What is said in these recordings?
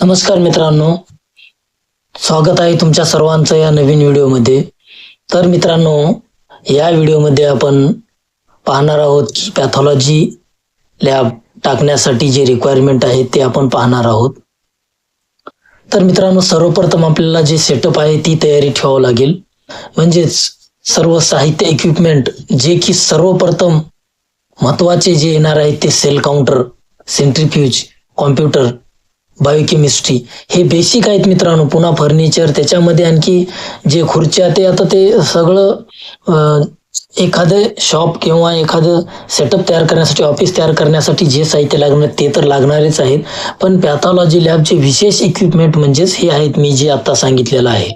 नमस्कार मित्रांनो. स्वागत आहे तुमच्या सर्वांचं या नवीन व्हिडिओमध्ये. तर मित्रांनो या व्हिडिओमध्ये आपण पाहणार आहोत की पॅथॉलॉजी लॅब टाकण्यासाठी जे रिक्वायरमेंट आहे ते आपण पाहणार आहोत. तर मित्रांनो सर्वप्रथम आपल्याला जे सेटअप आहे ती तयारी ठेवावं लागेल. म्हणजेच सर्व साहित्य इक्विपमेंट जे की सर्वप्रथम महत्त्वाचे जे येणार आहेत ते cell counter centrifuge computer biochemistry हे बेसिक आहेत मित्रांनो पुन्हा फर्निचर त्याच्यामध्ये आणखी जे खुर्च्या ते आता ते सगळं एखादं शॉप किंवा एखादं सेटअप तयार करण्यासाठी ऑफिस तयार करण्यासाठी जे साहित्य लागणार ते तर लागणारेच आहेत. पण पॅथॉलॉजी लॅबचे विशेष इक्विपमेंट म्हणजेच हे आहेत मी जे आता सांगितलेलं आहे.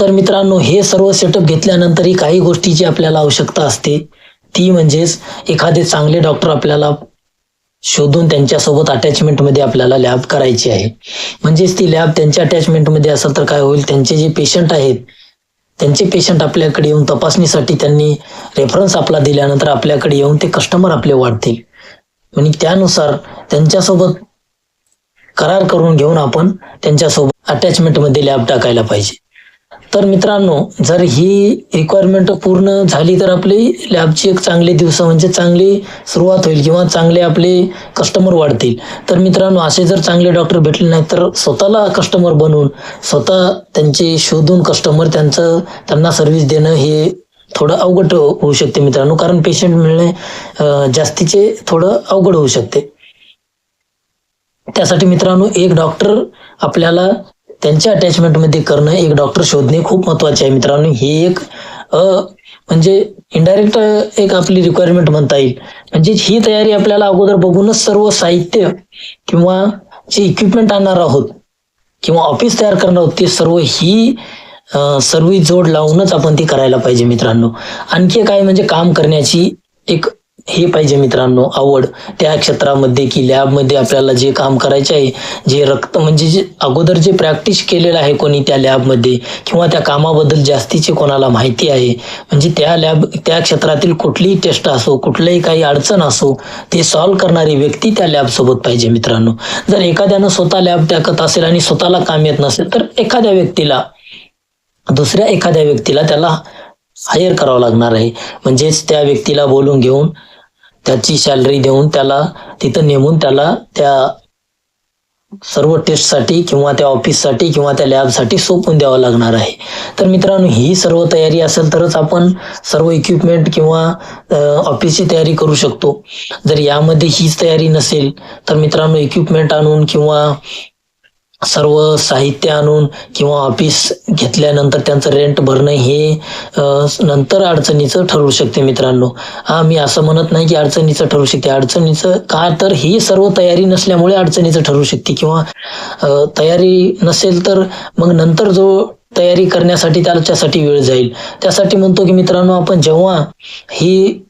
तर मित्रांनो हे सर्व सेटअप घेतल्यानंतरही काही गोष्टीची आपल्याला आवश्यकता असते. ती म्हणजेच एखादे चांगले डॉक्टर आपल्याला शोधून त्यांच्यासोबत अटॅचमेंटमध्ये आपल्याला लॅब करायची आहे. म्हणजेच ती लॅब त्यांच्या अटॅचमेंटमध्ये असेल तर काय होईल? त्यांचे जे पेशंट आहेत त्यांचे पेशंट आपल्याकडे येऊन तपासणीसाठी त्यांनी रेफरन्स आपला दिल्यानंतर आपल्याकडे येऊन ते कस्टमर आपले वाढतील. म्हणजे त्यानुसार त्यांच्यासोबत करार करून घेऊन आपण त्यांच्यासोबत अटॅचमेंटमध्ये लॅब टाकायला पाहिजे. तर मित्रांनो जर ही रिक्वायरमेंट पूर्ण झाली तर आपली लॅबची एक चांगले दिवस म्हणजे चांगली सुरुवात होईल किंवा चांगले आपले कस्टमर वाढतील. तर मित्रांनो असे जर चांगले डॉक्टर भेटले नाही तर स्वतःला कस्टमर बनवून स्वतः त्यांचे शोधून कस्टमर त्यांचं त्यांना सर्व्हिस देणं हे थोडं अवघड होऊ शकते मित्रांनो कारण पेशंट मिळणे जास्तीचे थोडं अवघड होऊ शकते. त्यासाठी मित्रांनो एक डॉक्टर आपल्याला त्यांच्या अटॅचमेंटमध्ये करणं एक डॉक्टर शोधणे खूप महत्त्वाचे आहे मित्रांनो. हे एक अ, म्हणजे इनडायरेक्ट एक आपली रिक्वायरमेंट म्हणता येईल. म्हणजे ही तयारी आपल्याला अगोदर बघूनच सर्व साहित्य किंवा जे इक्विपमेंट आणणार आहोत किंवा ऑफिस तयार करणार आहोत ते सर्व ही सर्व जोड लावूनच आपण ती करायला पाहिजे मित्रांनो. आणखी काय म्हणजे काम करण्याची एक हे पाहिजे मित्रांनो आवड. त्या क्षेत्रामध्ये की लॅबमध्ये आपल्याला जे काम करायचे आहे जे रक्त म्हणजे जे अगोदर जे प्रॅक्टिस केलेलं आहे कोणी त्या लॅबमध्ये किंवा त्या कामाबद्दल जास्तीची कोणाला माहिती आहे म्हणजे त्या लॅब त्या क्षेत्रातील कुठलीही टेस्ट असो कुठलीही काही अडचण असो ते सॉल्व्ह करणारी व्यक्ती त्या लॅब सोबत पाहिजे मित्रांनो. जर एखाद्यानं स्वतः लॅब टाकत असेल आणि स्वतःला काम येत नसेल तर एखाद्या व्यक्तीला दुसऱ्या एखाद्या व्यक्तीला त्याला हायर करावं लागणार आहे. म्हणजेच त्या व्यक्तीला बोलून घेऊन त्याची सॅलरी देऊन त्याला तिथं नेमून त्याला त्या सर्व टेस्टसाठी किंवा त्या ऑफिससाठी किंवा त्या लॅबसाठी सोपून द्यावं लागणार आहे. तर मित्रांनो ही सर्व तयारी असेल तरच आपण सर्व इक्विपमेंट किंवा ऑफिसची तयारी करू शकतो. जर यामध्ये हीच तयारी नसेल तर मित्रांनो इक्विपमेंट आणून किंवा सर्व साहित्य आणून किंवा ऑफिस घेतल्यानंतर त्यांचं रेंट भरणं हे नंतर अडचणीचं ठरू शकते मित्रांनो. हा मी असं म्हणत नाही की अडचणीचं ठरू शकते. अडचणीचं का तर ही सर्व तयारी नसल्यामुळे अडचणीचं ठरू शकते किंवा तयारी नसेल तर मग नंतर जो तयारी करण्यासाठी त्याच्यासाठी वेळ जाईल. त्यासाठी म्हणतो की मित्रांनो आपण जेव्हा ही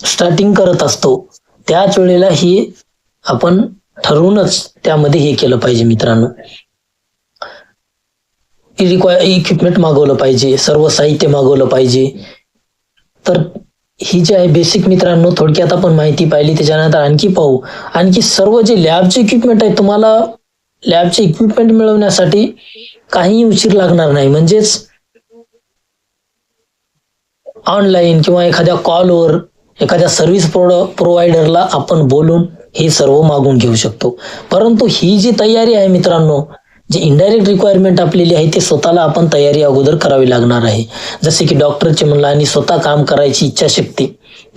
स्टार्टिंग करत असतो त्याच वेळेला ही आपण ठरवूनच त्यामध्ये हे केलं पाहिजे मित्रांनो. रिक्वाय इक्विपमेंट मागवलं पाहिजे सर्व साहित्य मागवलं पाहिजे. तर ही जी आहे बेसिक मित्रांनो थोडक्यात आपण माहिती पाहिली त्याच्यानंतर आणखी पाहू. आणखी सर्व जे लॅबचे इक्विपमेंट आहे तुम्हाला लॅबचे इक्विपमेंट मिळवण्यासाठी काही उशीर लागणार नाही. म्हणजेच ऑनलाईन किंवा एखाद्या कॉलवर एखाद्या सर्व्हिस प्रोड प्रोव्हायडरला आपण बोलून हे सर्व मागून घेऊ शकतो. परंतु ही जी तयारी आहे मित्रांनो जी इनडायरेक्ट रिक्वायरमेंट आपलेली आहे ते स्वतःला आपण तयारी अगोदर करावी लागणार आहे. जसे की डॉक्टरचे म्हणलं आणि स्वतः काम करायची इच्छाशक्ती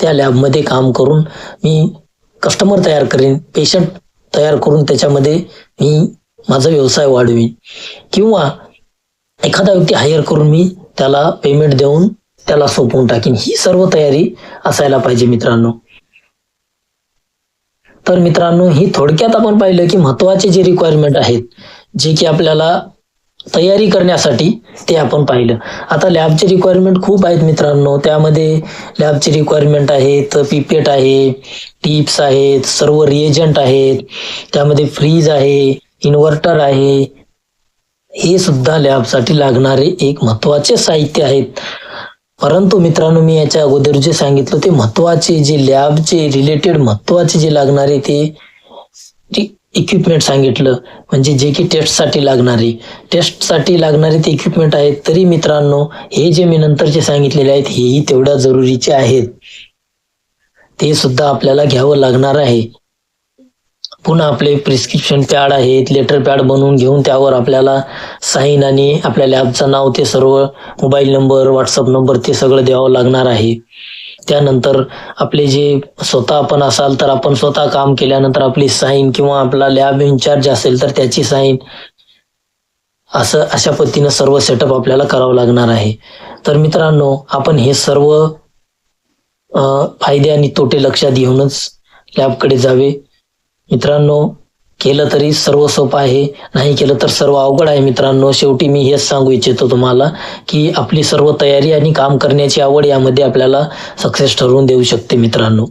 त्या लॅबमध्ये काम करून मी कस्टमर तयार करेन पेशंट तयार करून त्याच्यामध्ये मी माझा व्यवसाय वाढवीन. किंवा एखादा व्यक्ती हायर करून मी त्याला पेमेंट देऊन त्याला सोपवून टाकीन. ही सर्व तयारी असायला पाहिजे मित्रांनो. तर मित्रांनो ही थोडक्यात आपण पाहिलं की महत्त्वाचे जे रिक्वायरमेंट आहेत जे की आपल्याला तयारी करण्यासाठी ते आपण पाहिलं. आता लॅबचे रिक्वायरमेंट खूप आहेत मित्रांनो. त्यामध्ये लॅबचे रिक्वायरमेंट आहेत पीपेट आहे टिप्स आहेत सर्व रिएजंट आहेत त्यामध्ये फ्रीज आहे इन्व्हर्टर आहे. हे सुद्धा लॅबसाठी लागणारे एक महत्त्वाचे साहित्य आहेत. परंतु मित्रांनो मी याच्या अगोदर जे सांगितलं ते महत्त्वाचे जे लॅबचे रिलेटेड महत्त्वाचे जे लागणारे ते इक्विपमेंट सांगितलं. म्हणजे जे की टेस्टसाठी लागणारे. टेस्टसाठी लागणारे ते इक्विपमेंट आहेत. तरी मित्रांनो हे जे मी नंतरचे सांगितलेले आहेत हेही तेवढ्या जरुरीचे आहेत. ते सुद्धा आपल्याला घ्यावं लागणार आहे. पुन्हा आपले प्रिस्क्रिप्शन पॅड आहेत लेटर पॅड बनवून घेऊन त्यावर आपल्याला साईन आणि आपल्या लॅबचं नाव ते सर्व मोबाईल नंबर व्हॉट्सअप नंबर ते सगळं द्यावं लागणार आहे. त्यानंतर आपले जे स्वतः आपण असाल तर आपण स्वतः काम केल्यानंतर आपली साईन किंवा आपला लॅब इन्चार्ज असेल तर त्याची साईन असं अशा पद्धतीनं सर्व सेटअप आपल्याला करावं लागणार आहे. तर मित्रांनो आपण हे सर्व फायदे आणि तोटे लक्षात घेऊनच लॅबकडे जावे. मित्रांनो केलं तरी सर्व सोपं आहे नाही केलं तर सर्व अवघड आहे मित्रांनो. शेवटी मी हेच सांगू इच्छितो तुम्हाला की आपली सर्व तयारी आणि काम करण्याची आवड यामध्ये आपल्याला सक्सेस ठरवून देऊ शकते मित्रांनो.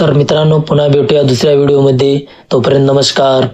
तर मित्रांनो पुन्हा भेटूया दुसऱ्या व्हिडिओमध्ये तोपर्यंत नमस्कार.